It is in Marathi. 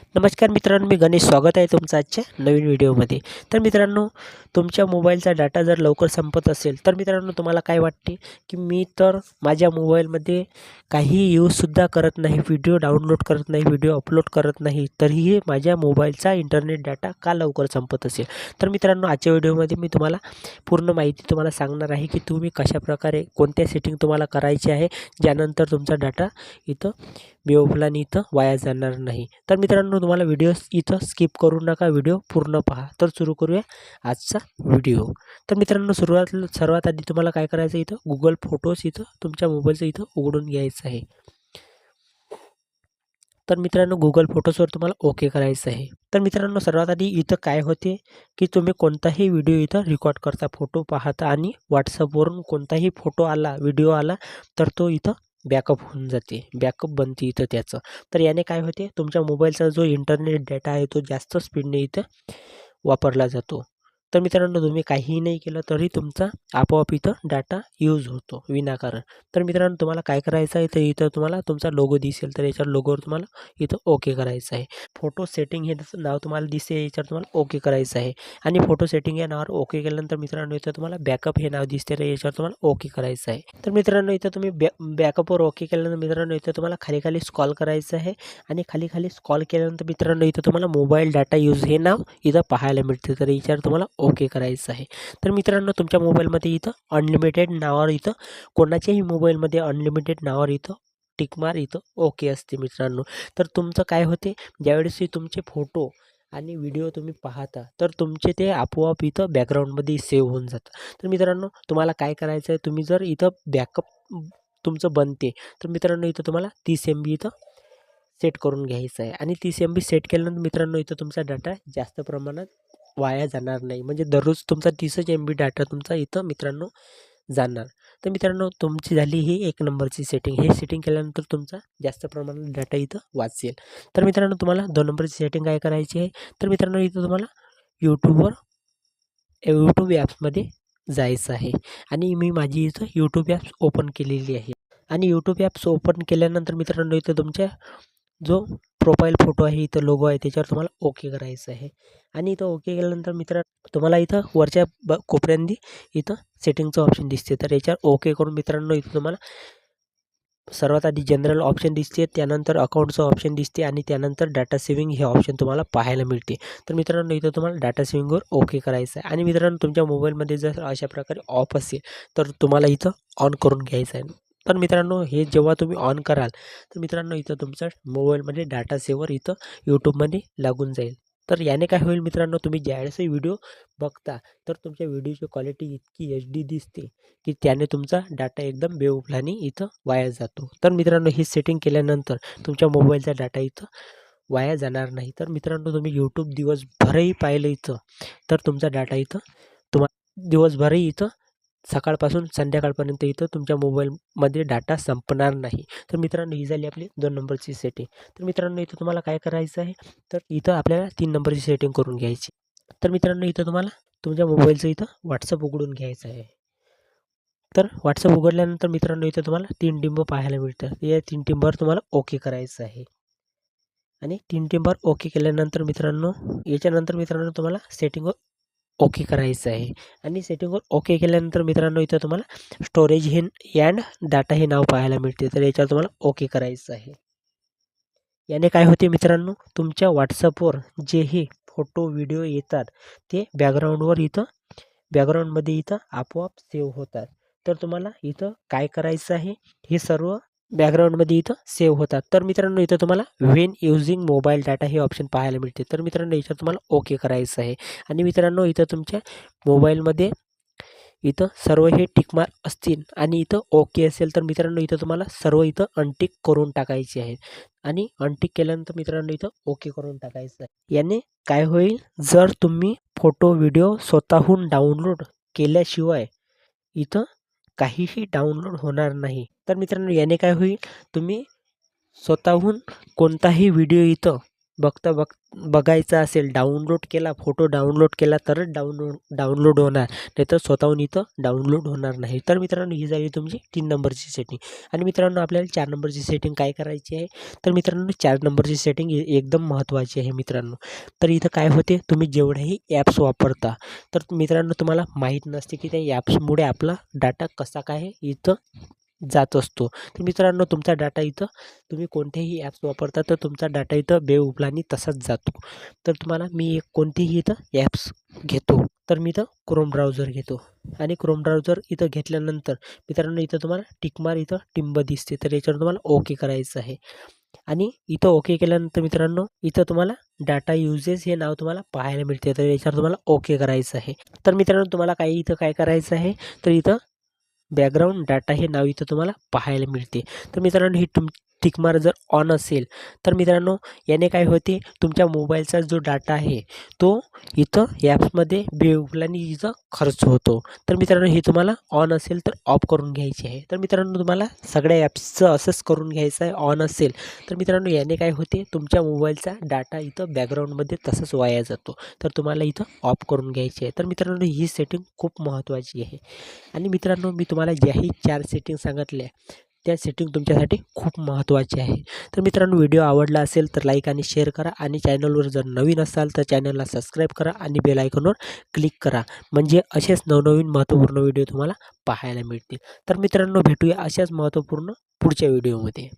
नमस्कार मित्रांनो मी गणेश स्वागत आहे तुमचं आजच्या नवीन व्हिडिओमध्ये. तर मित्रांनो तुमच्या मोबाईलचा डाटा जर लवकर संपत असेल तर मित्रांनो तुम्हाला काय वाटते की मी तर माझ्या मोबाईलमध्ये काही यूजसुद्धा करत नाही व्हिडिओ डाउनलोड करत नाही व्हिडिओ अपलोड करत नाही तरीही माझ्या मोबाईलचा इंटरनेट डाटा का लवकर संपत असेल? तर मित्रांनो आजच्या व्हिडिओमध्ये मी तुम्हाला पूर्ण माहिती तुम्हाला सांगणार आहे की तुम्ही कशाप्रकारे कोणत्या सेटिंग तुम्हाला करायची आहे ज्यानंतर तुमचा डाटा इथं बेवफलाने इथं वाया जाणार नाही. तर मित्रांनो तुम्हाला व्हिडिओ इथं स्किप करू नका. व्हिडिओ पूर्ण पहा. तर सुरू करूया आजचा व्हिडिओ तर मित्रांनो सुरुवात सर्वात आधी तुम्हाला काय करायचं इथं? गुगल फोटोज इथं तुमच्या मोबाईलचं इथं उघडून घ्यायचं आहे. तर मित्रांनो गुगल फोटोजवर तुम्हाला ओके करायचं आहे. तर मित्रांनो सर्वात आधी इथं काय होते की तुम्ही कोणताही व्हिडिओ इथं रेकॉर्ड करता फोटो पाहता आणि व्हॉट्सअपवरून कोणताही फोटो आला व्हिडिओ आला तर तो इथं बॅकअप होऊन जाते. बॅकअप बनते इथं त्याचं. तर याने काय होते? तुमच्या मोबाईलचा जो इंटरनेट डेटा आहे तो जास्त स्पीडने इथं वापरला जातो. तर मित्रांनो तुम्ही काहीही नाही केलं तरी तुमचा आपोआप इथं डाटा यूज होतो विनाकारण. तर मित्रांनो तुम्हाला काय करायचं आहे तर इथं तुम्हाला तुमचा लोगो दिसेल तर याच्यावर लोगोवर तुम्हाला इथं ओके करायचं आहे. फोटो सेटिंग हे जसं नाव तुम्हाला दिसते याच्यावर तुम्हाला ओके करायचं आहे. आणि फोटो सेटिंग या नावावर ओके केल्यानंतर मित्रांनो इथं तुम्हाला बॅकअप हे नाव दिसते तर याच्यावर तुम्हाला ओके करायचं आहे. तर मित्रांनो इथं तुम्ही बॅ बॅकअपवर ओके केल्यानंतर मित्रांनो इथं तुम्हाला खाली खाली स्कॉल करायचं आहे. आणि खाली खाली स्कॉल केल्यानंतर मित्रांनो इथं तुम्हाला मोबाईल डाटा यूज हे नाव इथं पाहायला मिळते. तर याच्यावर तुम्हाला ओके करायचं आहे. तर मित्रांनो तुमच्या मोबाईलमध्ये इथं अनलिमिटेड नावावर इथं कोणाच्याही मोबाईलमध्ये अनलिमिटेड नावावर इथं टिकमार इथं ओके असते मित्रांनो. तर तुमचं काय होते ज्यावेळेस तुमचे फोटो आणि व्हिडिओ तुम्ही पाहता तर तुमचे ते आपोआप इथं बॅकग्राऊंडमध्ये सेव्ह होऊन जातं. तर मित्रांनो तुम्हाला काय करायचं आहे तुम्ही जर इथं बॅकअप तुमचं बनते तर मित्रांनो इथं तुम्हाला तीस एम बी इथं सेट करून घ्यायचं आहे. आणि तीस एम बी सेट केल्यानंतर मित्रांनो इथं तुमचा डाटा जास्त प्रमाणात वाया जाणार नाही. म्हणजे दररोज तुमचा तीसच एम बी डाटा तुमचा इथं मित्रांनो जाणार. तर मित्रांनो तुमची झाली ही एक नंबरची सेटिंग हे सेटिंग केल्यानंतर तुमचा जास्त प्रमाणात डाटा इथं वाचेल. तर मित्रांनो तुम्हाला दोन नंबरची सेटिंग काय करायची आहे? तर मित्रांनो इथं तुम्हाला यूट्यूबवर यूट्यूब ॲप्समध्ये जायचं आहे. आणि मी माझी इथं यूट्यूब ॲप्स ओपन केलेली आहे. आणि यूट्यूब ॲप्स ओपन केल्यानंतर मित्रांनो इथं तुमच्या जो प्रोफाईल फोटो आहे इथं लोगो आहे त्याच्यावर तुम्हाला ओके करायचं आहे. आणि इथं ओके केल्यानंतर मित्र तुम्हाला इथं वरच्या ब कोपऱ्यांनी इथं सेटिंगचं ऑप्शन दिसते. तर याच्यावर ओके करून मित्रांनो इथं तुम्हाला सर्वात आधी जनरल ऑप्शन दिसते त्यानंतर अकाउंटचं ऑप्शन दिसते आणि त्यानंतर डाटा सेविंग हे ऑप्शन तुम्हाला पाहायला मिळते. तर मित्रांनो इथं तुम्हाला डाटा सेविंगवर ओके करायचं आहे. आणि मित्रांनो तुमच्या मोबाईलमध्ये जर अशा प्रकारे ऑफ असेल तर तुम्हाला इथं ऑन करून घ्यायचं आहे. तर मित्रांनो हे जेव्हा तुम्ही ऑन कराल तर मित्रांनो इथं तुमचा मोबाईलमध्ये डाटा सेवर इथं यूट्यूबमध्ये लागून जाईल. तर याने काय होईल मित्रांनो तुम्ही ज्यावेळेसही व्हिडिओ बघता तर तुमच्या व्हिडिओची क्वालिटी इतकी एच डी दिसते की त्याने तुमचा डाटा एकदम बेउफलानी इथं वाया जातो. तर मित्रांनो ही सेटिंग केल्यानंतर तुमच्या मोबाईलचा डाटा इथं वाया जाणार नाही. तर मित्रांनो तुम्ही यूट्यूब दिवसभरही पाहिलं इथं तर तुमचा डाटा इथं तुम्हा दिवसभरही इथं सकाळपासून संध्याकाळपर्यंत इथं तुमच्या मोबाईलमध्ये डाटा संपणार नाही. तर मित्रांनो ही झाली आपली दोन नंबरची सेटिंग तर मित्रांनो इथं तुम्हाला काय करायचं आहे? तर इथं आपल्याला तीन नंबरची सेटिंग करून घ्यायची. तर मित्रांनो इथं तुम्हाला तुमच्या मोबाईलचं इथं व्हॉट्सअप उघडून घ्यायचं आहे. तर व्हॉट्सअप उघडल्यानंतर मित्रांनो इथं तुम्हाला तीन टिंब पाहायला मिळतात या तीन टिंबावर तुम्हाला ओके करायचं आहे. आणि तीन टिंबावर ओके केल्यानंतर मित्रांनो याच्यानंतर मित्रांनो तुम्हाला सेटिंगवर ओके करायचं आहे. आणि सेटिंगवर ओके केल्यानंतर मित्रांनो इथं तुम्हाला स्टोरेज हे अँड डाटा हे नाव पाहायला मिळते. तर याच्यावर तुम्हाला ओके करायचं आहे. याने काय होते मित्रांनो तुमच्या व्हॉट्सअपवर जे हे फोटो व्हिडिओ येतात ते बॅकग्राऊंडवर इथं बॅकग्राऊंडमध्ये इथं आपोआप सेव्ह होतात. तर तुम्हाला इथं काय करायचं आहे हे सर्व बॅकग्राऊंडमध्ये इथं सेव्ह होतात. तर मित्रांनो इथं तुम्हाला वेन युझिंग मोबाईल डाटा हे ऑप्शन पाहायला मिळते. तर मित्रांनो इथं तुम्हाला ओके करायचं आहे. आणि मित्रांनो इथं तुमच्या मोबाईलमध्ये इथं सर्व हे टिकमार असतील आणि इथं ओके असेल तर मित्रांनो इथं तुम्हाला सर्व इथं अनटिक करून टाकायचे आहेत आणि अनटिक केल्यानंतर मित्रांनो इथं ओके करून टाकायचं आहे. याने काय होईल? जर तुम्ही फोटो व्हिडिओ स्वतःहून डाउनलोड केल्याशिवाय इथं काहीही डाउनलोड होणार नाही. तर मित्रांनो याने काय होईल? तुम्ही स्वतःहून कोणताही व्हिडिओ इथं बघता बघ बघायचा असेल डाउनलोड केला फोटो डाउनलोड केला तरच डाउनलोड डाउनलोड होणार. नाहीतर स्वतःहून इथं डाउनलोड होणार नाही. तर मित्रांनो ही झाली तुमची तीन नंबरची सेटिंग आणि मित्रांनो आपल्याला चार नंबरची सेटिंग काय करायची आहे? तर मित्रांनो चार नंबरची सेटिंग एकदम महत्त्वाची आहे मित्रांनो. तर इथं काय होते? तुम्ही जेवढेही ॲप्स वापरता तर मित्रांनो तुम्हाला माहीत नसते की त्या ॲप्समुळे आपला डाटा कसा काय इथं जात असतो. तर मित्रांनो तुमचा डाटा इथं तुम्ही कोणतेही ॲप्स वापरता तर तुमचा डाटा इथं बेउपलानी तसाच जातो. तर तुम्हाला मी एक कोणतीही इथं ॲप्स घेतो. तर मी इथं क्रोम ब्राउझर घेतो. आणि क्रोम ब्राउझर इथं घेतल्यानंतर मित्रांनो इथं तुम्हाला टिकमार इथं टिंब दिसते. तर याच्यावर तुम्हाला ओके करायचं आहे. आणि इथं ओके केल्यानंतर मित्रांनो इथं तुम्हाला डाटा युजेस हे नाव तुम्हाला पाहायला मिळते. तर याच्यावर तुम्हाला ओके करायचं आहे. तर मित्रांनो तुम्हाला काही इथं काय करायचं आहे? तर इथं बॅकग्राऊंड डाटा हे नाव इथं तुम्हाला पाहायला मिळते. तर मित्रांनो ही तुम टिकमार जर ऑन असेल तर मित्रांनो याने काय होते तुमच्या मोबाईलचा जो डाटा आहे तो इथं ॲप्समध्ये बेवलानी इथं खर्च होतो. तर मित्रांनो हे तुम्हाला ऑन असेल तर ऑफ करून घ्यायचे आहे. तर मित्रांनो तुम्हाला सगळ्या ॲप्सचं असंच करून घ्यायचं आहे ऑन असेल तर मित्रांनो याने काय होते तुमच्या मोबाईलचा डाटा इथं बॅकग्राऊंडमध्ये तसंच वाया जातो. तर तुम्हाला इथं ऑफ करून घ्यायची आहे. तर मित्रांनो ही सेटिंग खूप महत्त्वाची आहे. आणि मित्रांनो मी तुम्हाला ज्याही चार सेटिंग सांगितल्या त्या सेटिंग तुमच्यासाठी खूप महत्त्वाची आहे. तर मित्रांनो व्हिडिओ आवडला असेल तर लाईक आणि शेअर करा आणि चॅनलवर जर नवीन असाल तर चॅनलला सबस्क्राईब करा आणि बेल आयकॉनवर क्लिक करा. म्हणजे असेच नवनवीन महत्त्वपूर्ण व्हिडिओ तुम्हाला पाहायला मिळतील. तर मित्रांनो भेटूया अशाच महत्त्वपूर्ण पुढच्या व्हिडिओमध्ये